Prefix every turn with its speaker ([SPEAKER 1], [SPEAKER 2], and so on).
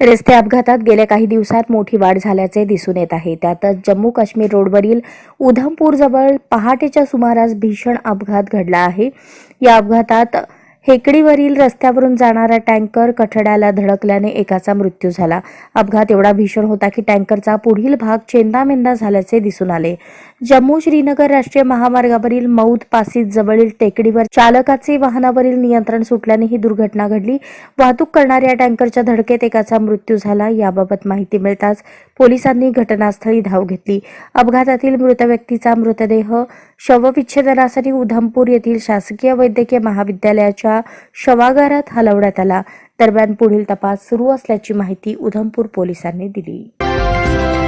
[SPEAKER 1] रस्ते अपघातात गेल्या काही दिवसात मोठी वाढ झाल्याचे दिसून येत आहे. त्यातच जम्मू काश्मीर रोडवरील उधमपूर जवळ पहाटेच्या सुमारास भीषण अपघात घडला आहे. या अपघातात हेकडीवरील रस्त्यावरून जाणारा टँकर कठड्याला धडकल्याने एकाचा मृत्यू झाला. अपघात एवढा भीषण होता की टँकरचा पुढील भाग चेंदामेंदा झाल्याचे दिसून आले. जम्मू श्रीनगर राष्ट्रीय महामार्गावरील मौद पासीत जवळील टेकडीवर चालकाचे वाहनावरील नियंत्रण सुटल्याने ही दुर्घटना घडली. वाहतूक करणाऱ्या टँकरच्या धडकेत एकाचा मृत्यू झाला. याबाबत माहिती मिळताच पोलिसांनी घटनास्थळी धाव घेतली. अपघातातील मृत व्यक्तीचा मृतदेह शवविच्छेदनासाठी उधमपूर येथील शासकीय वैद्यकीय महाविद्यालयाच्या शवागारात हलवण्यात आला. दरम्यान पुढील तपास सुरू असल्याची माहिती उधमपूर पोलिसांनी दिली.